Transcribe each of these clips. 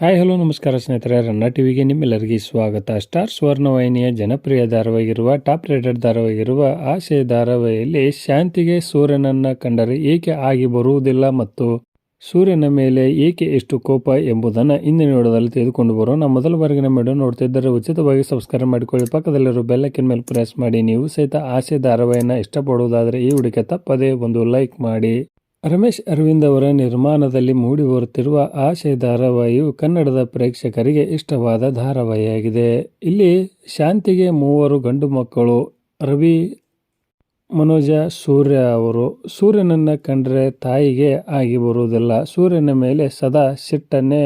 Hi, hello, ನಮಸ್ಕಾರ ಸ್ನೇಹಿತರೆ. ರನ್ನ ಟಿವಿಗೆ ನಿಮ್ಮೆಲ್ಲರಿಗೆ ಸ್ವಾಗತ. ಸ್ಟಾರ್ ಸ್ವರ್ಣವಾಹಿನಿಯ ಜನಪ್ರಿಯ ಧಾರಾವಾಹಿಗಿರುವ, ಟಾಪ್ ರೇಟೆಡ್ ಧಾರಾವಾಹಿಗಿರುವ ಆಸೆ ಧಾರಾವಾಹಿಯಲ್ಲಿ ಶಾಂತಿಗೆ ಸೂರ್ಯನನ್ನು ಕಂಡರೆ ಏಕೆ ಆಗಿ ಬರುವುದಿಲ್ಲ ಮತ್ತು ಸೂರ್ಯನ ಮೇಲೆ ಏಕೆ ಎಷ್ಟು ಕೋಪ ಎಂಬುದನ್ನು ಇಂದಿನ ವಿಡಿಯೋದಲ್ಲಿ ತೆಗೆದುಕೊಂಡು ಬರೋಣ. ಮೊದಲ ಬಾರಿಗೆ ನಮ್ಮ ವಿಡಿಯೋ ನೋಡ್ತಿದ್ದರೆ ಉಚಿತವಾಗಿ ಸಬ್ಸ್ಕ್ರೈಬ್ ಮಾಡಿಕೊಳ್ಳಿ. ಪಕ್ಕದಲ್ಲಿರೋ ಬೆಲ್ಲಕ್ಕಿನ ಮೇಲೆ ಪ್ರೆಸ್ ಮಾಡಿ. ನೀವು ಸಹಿತ ಆಸೆ ಧಾರಾವಾಹಿನ ಇಷ್ಟಪಡುವುದಾದರೆ ಈ ವಿಡಿಯೋಕ್ಕೆ ತಪ್ಪದೇ ಒಂದು ಲೈಕ್ ಮಾಡಿ. ರಮೇಶ್ ಅರವಿಂದ್ ಅವರ ನಿರ್ಮಾಣದಲ್ಲಿ ಮೂಡಿ ಬರುತ್ತಿರುವ ಆಶೆ ಧಾರಾವಾಹಿಯು ಕನ್ನಡದ ಪ್ರೇಕ್ಷಕರಿಗೆ ಇಷ್ಟವಾದ ಧಾರಾವಾಹಿಯಾಗಿದೆ. ಇಲ್ಲಿ ಶಾಂತಿಗೆ ಮೂವರು ಗಂಡು ಮಕ್ಕಳು, ರವಿ, ಮನೋಜ, ಸೂರ್ಯ ಅವರು. ಸೂರ್ಯನನ್ನು ಕಂಡರೆ ತಾಯಿಗೆ ಆಗಿ ಬರುವುದಿಲ್ಲ. ಸೂರ್ಯನ ಮೇಲೆ ಸದಾ ಸಿಟ್ಟನ್ನೇ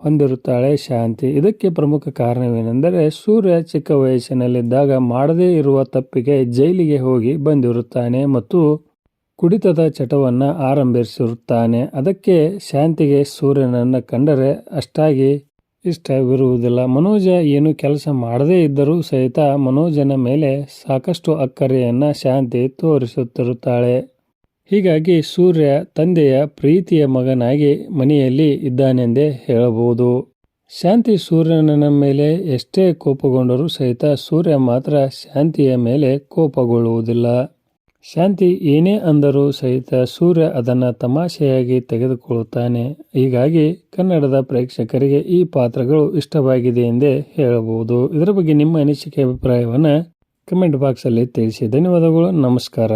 ಹೊಂದಿರುತ್ತಾಳೆ ಶಾಂತಿ. ಇದಕ್ಕೆ ಪ್ರಮುಖ ಕಾರಣವೇನೆಂದರೆ, ಸೂರ್ಯ ಚಿಕ್ಕ ವಯಸ್ಸಿನಲ್ಲಿದ್ದಾಗ ಮಾಡದೇ ಇರುವ ತಪ್ಪಿಗೆ ಜೈಲಿಗೆ ಹೋಗಿ ಬಂದಿರುತ್ತಾನೆ ಮತ್ತು ಕುಡಿತದ ಚಟವನ್ನು ಆರಂಭಿಸಿರುತ್ತಾನೆ. ಅದಕ್ಕೆ ಶಾಂತಿಗೆ ಸೂರ್ಯನನ್ನು ಕಂಡರೆ ಅಷ್ಟಾಗಿ ಇಷ್ಟವಿರುವುದಿಲ್ಲ. ಮನೋಜ ಏನು ಕೆಲಸ ಮಾಡದೇ ಇದ್ದರೂ ಸಹಿತ ಮನೋಜನ ಮೇಲೆ ಸಾಕಷ್ಟು ಅಕ್ಕರೆಯನ್ನು ಶಾಂತಿ ತೋರಿಸುತ್ತಿರುತ್ತಾಳೆ. ಹೀಗಾಗಿ ಸೂರ್ಯ ತಂದೆಯ ಪ್ರೀತಿಯ ಮಗನಾಗಿ ಮನೆಯಲ್ಲಿ ಇದ್ದಾನೆಂದೇ ಹೇಳಬಹುದು. ಶಾಂತಿ ಸೂರ್ಯನ ಮೇಲೆ ಎಷ್ಟೇ ಕೋಪಗೊಂಡರೂ ಸಹಿತ ಸೂರ್ಯ ಮಾತ್ರ ಶಾಂತಿಯ ಮೇಲೆ ಕೋಪಗೊಳ್ಳುವುದಿಲ್ಲ. ಶಾಂತಿ ಏನೇ ಅಂದರೂ ಸಹಿತ ಸೂರ್ಯ ಅದನ್ನು ತಮಾಷೆಯಾಗಿ ತೆಗೆದುಕೊಳ್ಳುತ್ತಾನೆ. ಹೀಗಾಗಿ ಕನ್ನಡದ ಪ್ರೇಕ್ಷಕರಿಗೆ ಈ ಪಾತ್ರಗಳು ಇಷ್ಟವಾಗಿದೆ ಎಂದೇ ಹೇಳಬಹುದು. ಇದರ ಬಗ್ಗೆ ನಿಮ್ಮ ಅನಿಸಿಕೆ, ಅಭಿಪ್ರಾಯವನ್ನು ಕಮೆಂಟ್ ಬಾಕ್ಸಲ್ಲಿ ತಿಳಿಸಿ. ಧನ್ಯವಾದಗಳು, ನಮಸ್ಕಾರ.